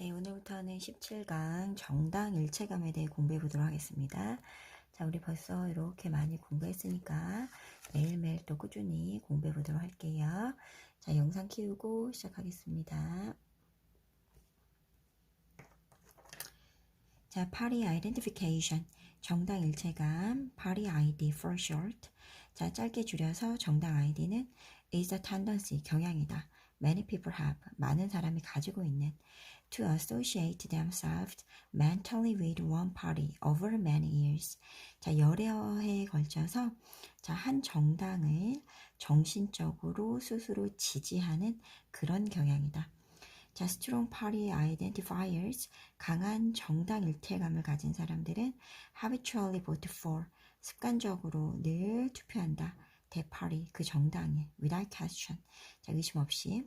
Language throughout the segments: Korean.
네, 오늘부터는 17강 정당 일체감에 대해 공부해 보도록 하겠습니다. 자, 우리 벌써 이렇게 많이 공부했으니까 매일매일 또 꾸준히 공부해 보도록 할게요. 자, 영상 키우고 시작하겠습니다. 자, party identification. 정당 일체감, party ID for short. 자, 짧게 줄여서 정당 아이디는 is a tendency, 경향이다. Many people have, 많은 사람이 가지고 있는 to associate themselves mentally with one party over many years. 자, 여러 해에 걸쳐서 자, 한 정당을 정신적으로 스스로 지지하는 그런 경향이다. 자, strong party identifiers, 강한 정당 일체감을 가진 사람들은 habitually vote for, 습관적으로 늘 투표한다. 대 party, 그 정당에, without question, 자, 의심 없이.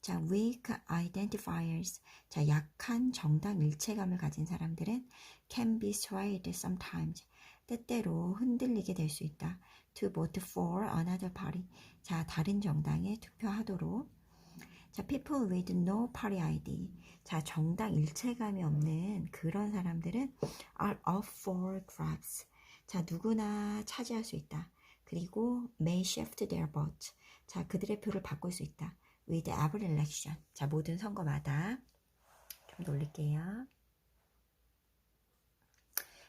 자, weak identifiers, 자, 약한 정당 일체감을 가진 사람들은 can be swayed sometimes, 때때로 흔들리게 될 수 있다. to vote for another party, 자, 다른 정당에 투표하도록. 자, people with no party ID. 자, 정당 일체감이 없는 그런 사람들은 are up for grabs. 자, 누구나 차지할 수 있다. 그리고 may shift their vote. 자, 그들의 표를 바꿀 수 있다. With every election. 자, 모든 선거마다. 좀 놀릴게요.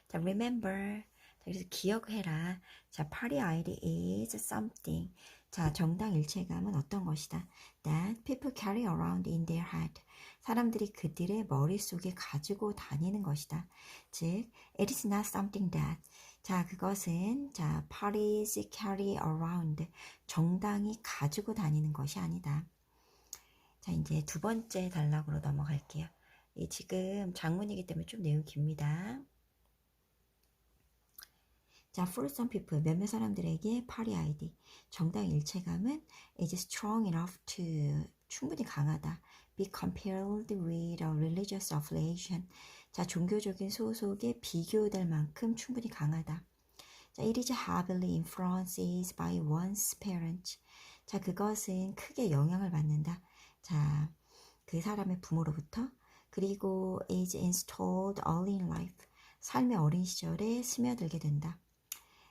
자, remember. 자, 그래서 기억해라. 자, party ID is something. 자, 정당 일체감은 어떤 것이다. That people carry around in their head. 사람들이 그들의 머릿속에 가지고 다니는 것이다. 즉, it is not something that. 자, 그것은 자, parties carry around. 정당이 가지고 다니는 것이 아니다. 자, 이제 두 번째 단락으로 넘어갈게요. 이 지금 장문이기 때문에 좀 내용이 깁니다. 자, for some people, 몇몇 사람들에게 party ID, 정당 일체감은 is strong enough to, 충분히 강하다. be compared with a religious affiliation. 자, 종교적인 소속에 비교될 만큼 충분히 강하다. 자, it is heavily influenced by one's parents. 자, 그것은 크게 영향을 받는다. 자, 그 사람의 부모로부터 그리고 is installed early in life. 삶의 어린 시절에 스며들게 된다.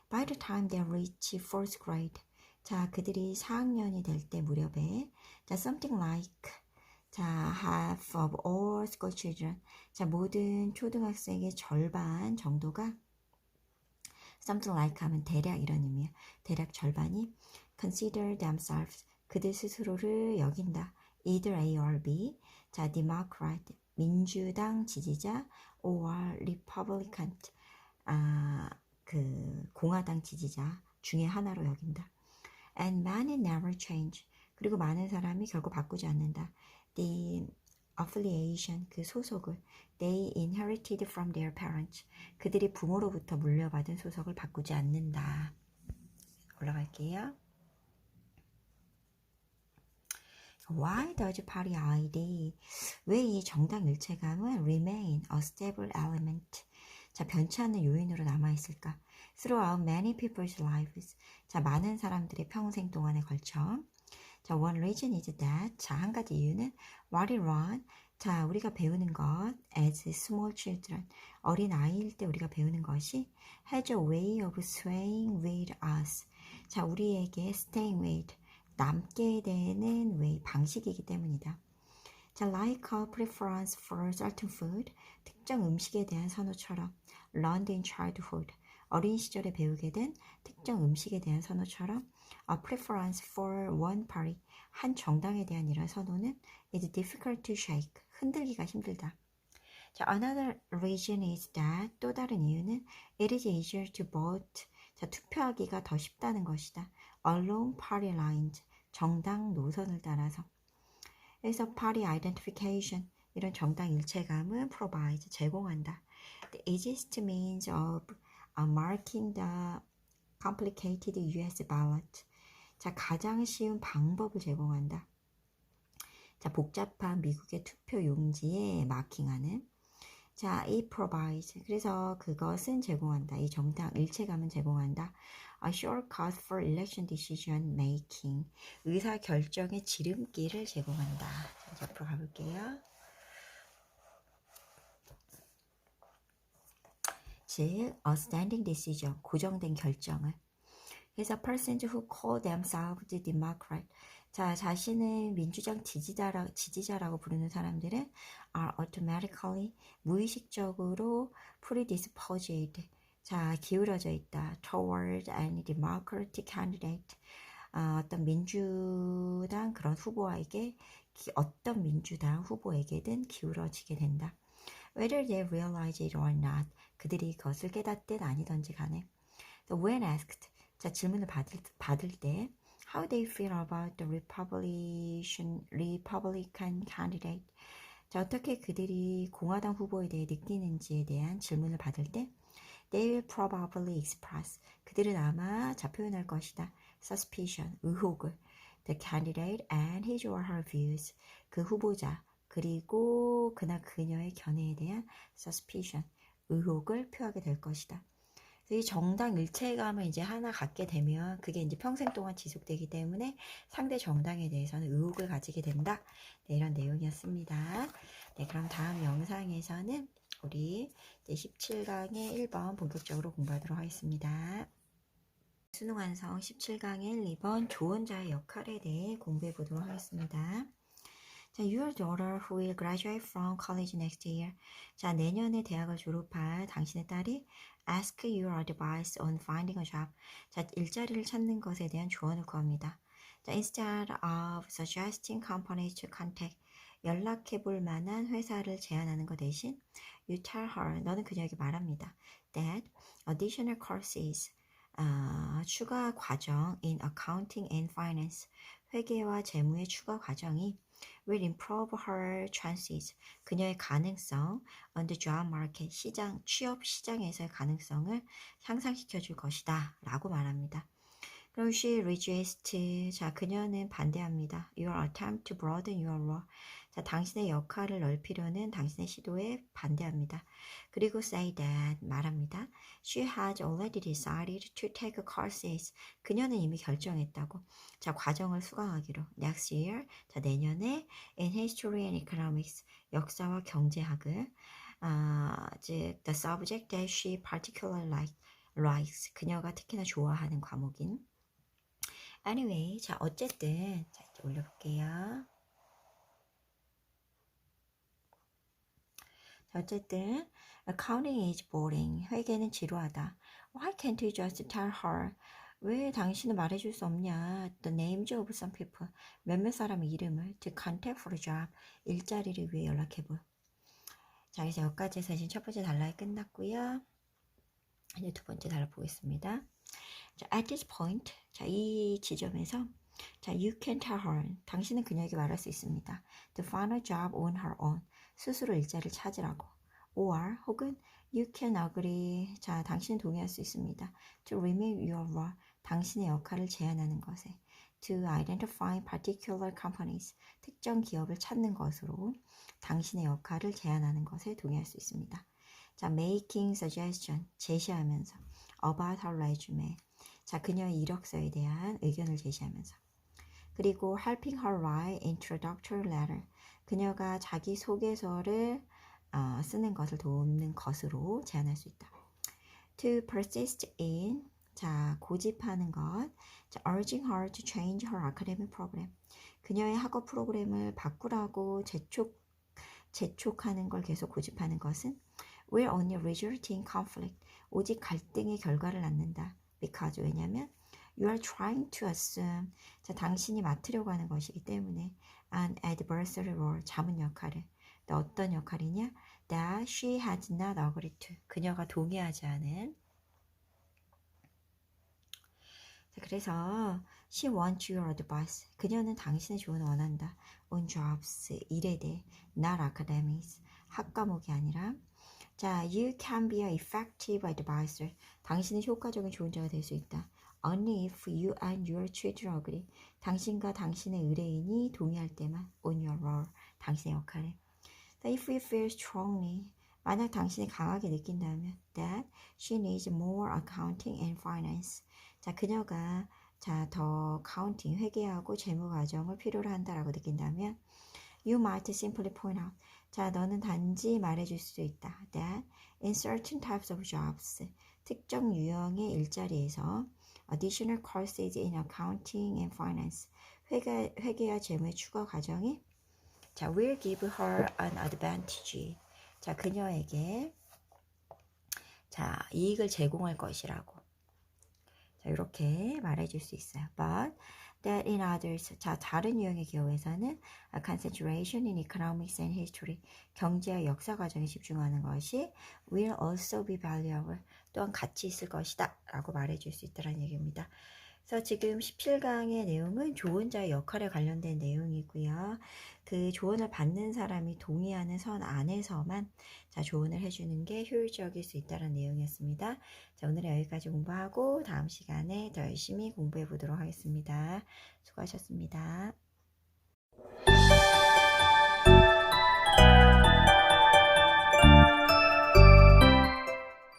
By the time they reach fourth grade, 자 그들이 4학년이 될 때 무렵에 자 something like 자 half of all school children, 자 모든 초등학생의 절반 정도가 something like 하면 대략 이런 의미야. 대략 절반이 consider themselves 그들 스스로를 여긴다. Either A or B. 자 Democrat 민주당 지지자 or Republican 아 그 공화당 지지자 중에 하나로 여긴다. And many never change. 그리고 많은 사람이 결국 바꾸지 않는다. The affiliation, 그 소속을 they inherited from their parents. 그들이 부모로부터 물려받은 소속을 바꾸지 않는다. 올라갈게요. Why does party ID? 왜 이 정당 일체감은 remain a stable element? 자, 변치 않는 요인으로 남아 있을까? Throughout many people's lives. 자, 많은 사람들의 평생 동안에 걸쳐. 자, one reason is that. 자, 한 가지 이유는 what it run. 자, 우리가 배우는 것 as small children. 어린 아이일 때 우리가 배우는 것이 has a way of swaying with us. 자, 우리에게 staying with. 남게 되는 way, 방식이기 때문이다. 자, like a preference for certain food, 특정 음식에 대한 선호처럼, learned in childhood, 어린 시절에 배우게 된 특정 음식에 대한 선호처럼, a preference for one party, 한 정당에 대한 이런 선호는 is difficult to shake, 흔들기가 힘들다. 자, another reason is that, 또 다른 이유는 it is easier to vote, 자, 투표하기가 더 쉽다는 것이다. along party lines, 정당 노선을 따라서. 그래서 party identification 이런 정당 일체감은 provide 제공한다. The easiest means of uh, marking the complicated U.S. ballot. 자 가장 쉬운 방법을 제공한다. 자 복잡한 미국의 투표 용지에 마킹하는. 자, it provides. 그래서 그것은 제공한다. 이 정당 일체감은 제공한다. A shortcut for election decision making. 의사 결정의 지름길을 제공한다. 자, 옆으로 가볼게요. 즉, a standing decision. 고정된 결정을. 그래서 persons who call themselves the Democrat. 자 자신을 민주당 지지자라, 지지자라고 부르는 사람들은 are automatically 무의식적으로 predisposed 자 기울어져 있다 toward any democratic candidate 어, 어떤 민주당 그런 후보에게 어떤 민주당 후보에게든 기울어지게 된다. Whether they realize it or not, 그들이 그것을 깨닫든 아니든지 간에. So when asked, 자 질문을 받을, 받을 때 How they feel about the Republican, Republican candidate? 자 어떻게 그들이 공화당 후보에 대해 느끼는지에 대한 질문을 받을 때 They will probably express. 그들은 아마 자 표현할 것이다. Suspicion, 의혹을. The candidate and his or her views. 그 후보자 그리고 그나 그녀의 견해에 대한 suspicion, 의혹을 표하게 될 것이다. 이 정당 일체감을 이제 하나 갖게 되면 그게 이제 평생 동안 지속되기 때문에 상대 정당에 대해서는 의혹을 가지게 된다. 네, 이런 내용이었습니다. 네, 그럼 다음 영상에서는 우리 이제 17강의 1번 본격적으로 공부하도록 하겠습니다. 수능 완성 17강의 2번 조언자의 역할에 대해 공부해 보도록 하겠습니다. 자, your daughter who will graduate from college next year. 자, 내년에 대학을 졸업할 당신의 딸이 ask your advice on finding a job. 자, 일자리를 찾는 것에 대한 조언을 구합니다. 자, instead of suggesting companies to contact. 연락해 볼 만한 회사를 제안하는 것 대신 you tell her 너는 그녀에게 말합니다. that additional courses 아, 추가 과정 in accounting and finance 회계와 재무의 추가 과정이 will improve her chances 그녀의 가능성 on the job market 시장 취업 시장에서의 가능성을 향상시켜 줄 것이다 라고 말합니다. 그럼 she resists 자 그녀는 반대합니다. Your attempt to broaden your role 자, 당신의 역할을 넓히려는 당신의 시도에 반대합니다. 그리고 say that 말합니다. She has already decided to take courses. 그녀는 이미 결정했다고. 자, 과정을 수강하기로. Next year, 자, 내년에 in history and economics, 역사와 경제학을 아, 즉 the subject that she particularly like, likes. 그녀가 특히나 좋아하는 과목인. Anyway, 자, 어쨌든 자, 올려볼게요. 어쨌든 accounting is boring. 회계는 지루하다. Why can't you just tell her? 왜 당신은 말해줄 수 없냐? The names of some people. 몇몇 사람의 이름을 to contact for a job. 일자리를 위해 연락해볼. 자, 그래서 여기까지 해서 첫 번째 단락이 끝났고요. 이제 두 번째 단락 보겠습니다. 자, at this point. 자, 이 지점에서 자, you can tell her. 당신은 그녀에게 말할 수 있습니다. To find a job on her own. 스스로 일자리를 찾으라고. or 혹은 you can agree. 자, 당신은 동의할 수 있습니다. to remain your role. 당신의 역할을 제안하는 것에. to identify particular companies. 특정 기업을 찾는 것으로 당신의 역할을 제안하는 것에 동의할 수 있습니다. 자, making suggestion. 제시하면서. about her resume. 자, 그녀의 이력서에 대한 의견을 제시하면서. 그리고 helping her write introductory letter. 그녀가 자기 소개서를 어, 쓰는 것을 돕는 것으로 제안할 수 있다. To persist in 자 고집하는 것. 자, urging her to change her academic program. 그녀의 학업 프로그램을 바꾸라고 재촉 재촉하는 걸 계속 고집하는 것은 will only result in conflict. 오직 갈등의 결과를 낳는다. because 왜냐면 you are trying to assume 자 당신이 맡으려고 하는 것이기 때문에 an adversary role 자문 역할을 또 어떤 역할이냐 that she has not agreed to 그녀가 동의하지 않은 자, 그래서 she wants your advice 그녀는 당신의 조언을 원한다 on jobs 일에 대해 not academics 학과목이 아니라 자 you can be an effective advisor 당신은 효과적인 조언자가 될 수 있다 only if you and your children agree. 당신과 당신의 의뢰인이 동의할 때만 on your role. 당신의 역할에. If you feel strongly. 만약 당신이 강하게 느낀다면 that she needs more accounting and finance. 자, 그녀가 자, 더 카운팅, 회계하고 재무 과정을 필요로 한다라고 느낀다면 you might simply point out. 자, 너는 단지 말해 줄 수 있다. That in certain types of jobs, 특정 유형의 일자리에서 additional courses in accounting and finance, 회계, 회계와 재무의 추가 과정이 자, will give her an advantage. 자, 그녀에게 자, 이익을 제공할 것이라고. 자, 이렇게 말해 줄 수 있어요. But that in others, 자, 다른 유형의 경우에서는 a concentration in economics and history, 경제와 역사 과정에 집중하는 것이 will also be valuable, 또한 가치 있을 것이다 라고 말해줄 수 있다는 얘기입니다. 그래서 지금 17강의 내용은 조언자의 역할에 관련된 내용이고요. 그 조언을 받는 사람이 동의하는 선 안에서만 자, 조언을 해주는 게 효율적일 수 있다는 내용이었습니다. 자, 오늘은 여기까지 공부하고 다음 시간에 더 열심히 공부해 보도록 하겠습니다. 수고하셨습니다.